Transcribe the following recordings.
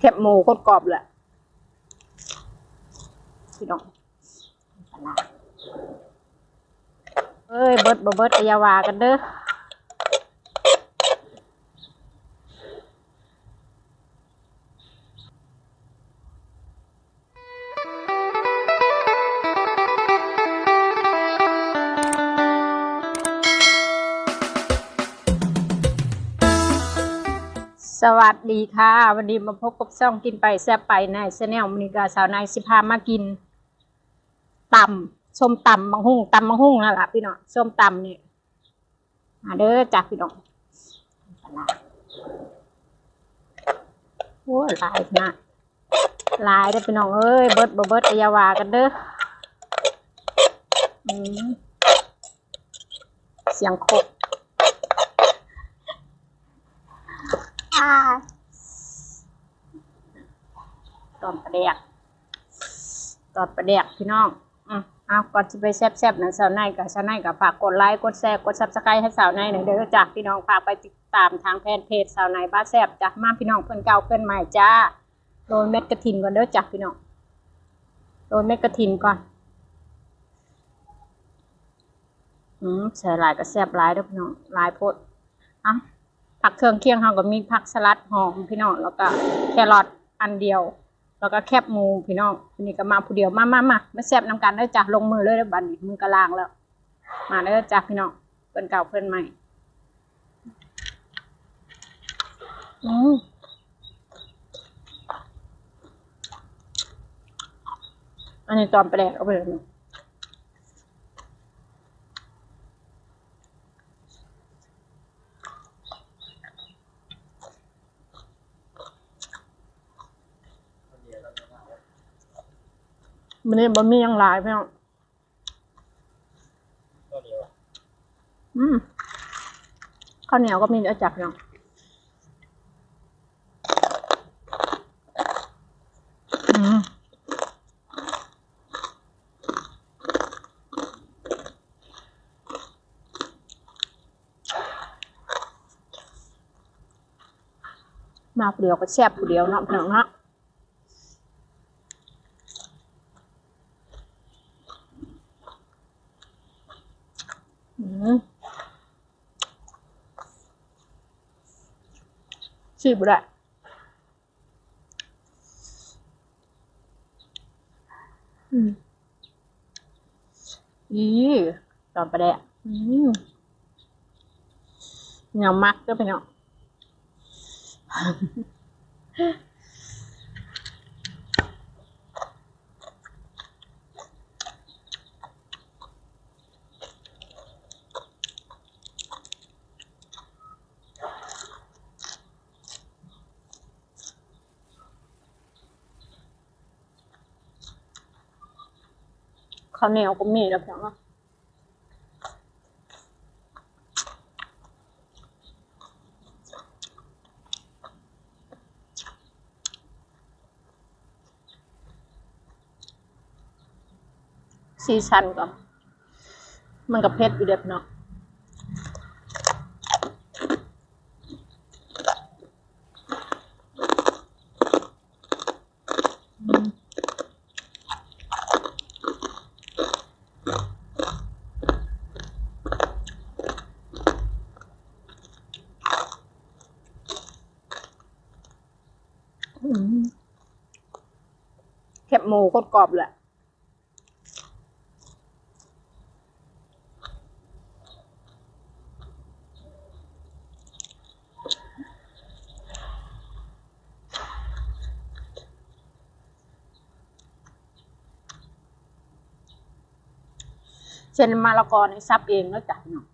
แคบหมูกดกรอบแหละพี่น้องปเอ้ยเบิดบ่เบิดอยาวากันเด้อ วัสดีค่ะ วันนี้มาพบกับช่องกินไปแซ่บไปในชแนลมนิกาสาวนายสิพามากินตำส้มตำบางหุ่งตำบางหุ่งนั่นแหละพี่น้องส้มตำเนี่ยมาเด้อจ้ะพี่น้องปลาร้าโอ้ลายนะลายเด้อพี่น้องเอ้ยเบิดบ่เบิดก็อยาวากันเด้ออืมเสียงโคก ตอนประเดกตอนประเดกพี่น้องอืมเอาก่อนจะไปแซ่บๆนะสาวในกับสาวในกับฝากกดไลค์กดแชร์กดซับสไครต์ให้สาวในหน่อยเด้อจ้ะพี่น้องฝากไปติดตามทางแฟนเพจสาวในบ้านแซ่บจ้ะมาพี่น้องเพื่อนเก่าเพื่อนใหม่จ้าโรยเม็ดกระถินก่อนเด้อจ้ะพี่น้องโรยเม็ดกระถินก่อนอืมใส่ลายก็แซ่บลายเด้อพี่น้องลายโพดอะ ผักเครื่องเคียงเราก็มีผักสลัดหอมพี่น้องแล้วก็แครอทอันเดียว แล้วก็แคบหมูพี่น้องทีนี้ก็มาผู้เดียวมามามามาแซ่บน้ำกันเด้จ้ะลงมือเลยเด้อบันมือกระลางแล้ว มาเด้จ้ะพี่น้องเพื่อนเก่าเพื่อนใหม่อืมอันนี้ตอนแปลกเอาไปเลย มันนี่บะหมี่ยังหลายพี่น้องอืมข้าวเหนียวก็มีเยอะจับพี่น้องอืมมาผู้เดียวก็แซ่บผู้เดียวเนาะพี่น้องเนาะ อืมชิบได้อืมอีตอนประเดะอืมเงามักก็เป็นเนาะ ข้าวเหนียวก็มีแล้วพี่น้องเนาะซีซันก็มันกับเพชรอยู่เด็ดเนาะอืมอืมแคบ หมูกรอบเลยเช่นมะละกอในซับเองแล้วจ้ะเนาะ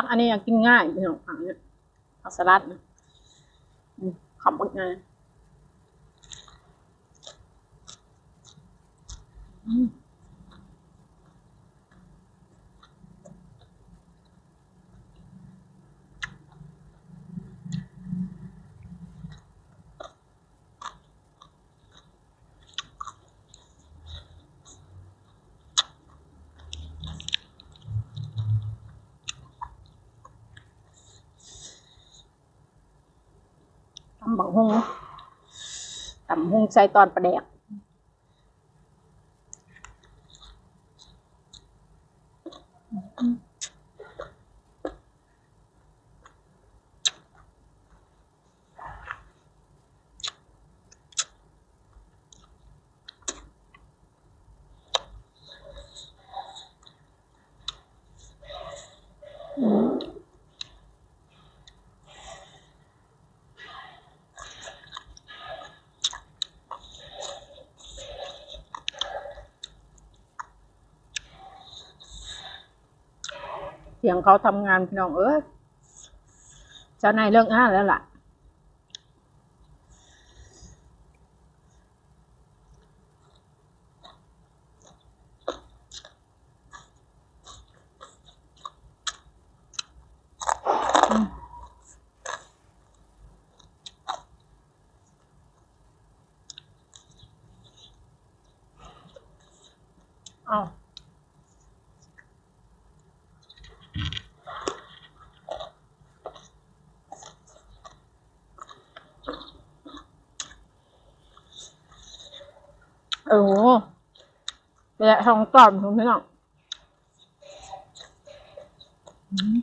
ผักอันนี้อยากกินง่ายพี่น้องผักเนี่ยผักสลัดนะขับบักงายอืม บักฮงตำฮงใส่ตอนประแดก เสียงเขาทำงานพี่น้องเอ้ยเจ้านายเลิกงานแล้วล่ะอ้า วเออไปละท้องกล่อมคุณพี่น้องอืม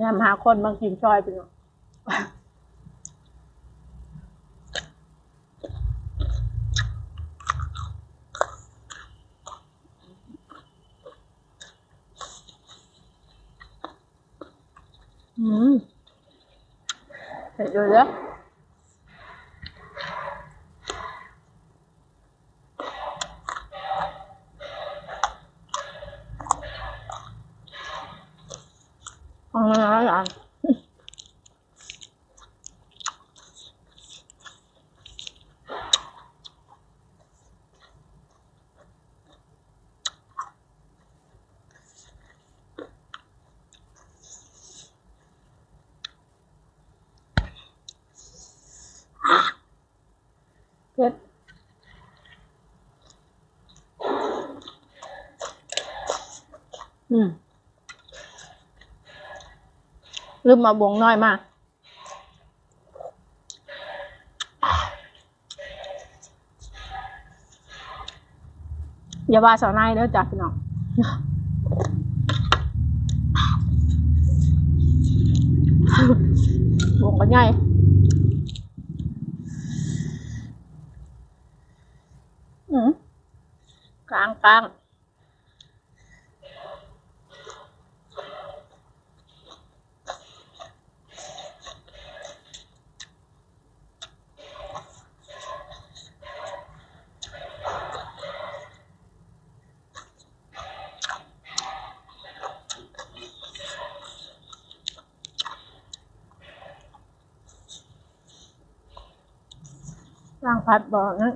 ยามหาคนมากินซอยพี่น้อง อืม เผ็ดเลยนะเอาอะไรอะเผ็ด อืมลืมมาบวงน้อยมากอย่าว่าสาวนายเด้อจ้ะพี่น้องบวงกันใหญ่อืมกลางกลางางพัดบอกนะ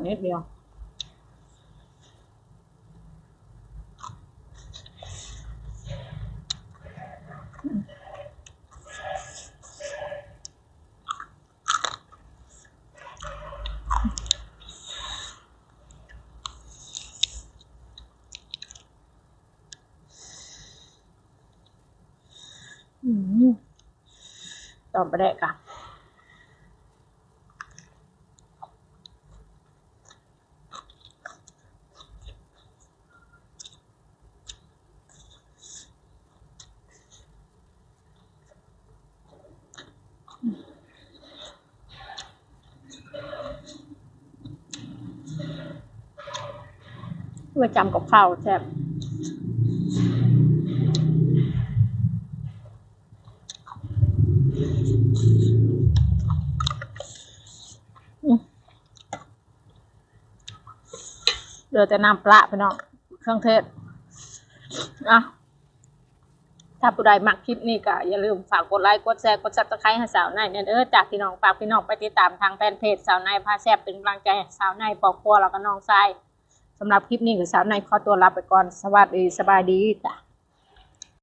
ก็นิดเดียว ประจำกับข้าวแซ่บเหลือแต่น้ำปลาพี่น้องเครื่องเทศอะถ้าผู้ใดมักคลิปนี้ก็อย่าลืมฝากกดไลค์ กดแชร์ กดซับสไครต์ให้สาวในเนี่ยเด้อจากพี่น้องฝากพี่น้องไปติดตามทางแฟนเพจสาวในพาแซบเป็นกำลังใจสาวในปอกครัวแล้วก็น้องทราย สำหรับคลิปนี้ก็สาวนายขอตัวลาไปก่อน สวัสดีสบายดีจ้ะ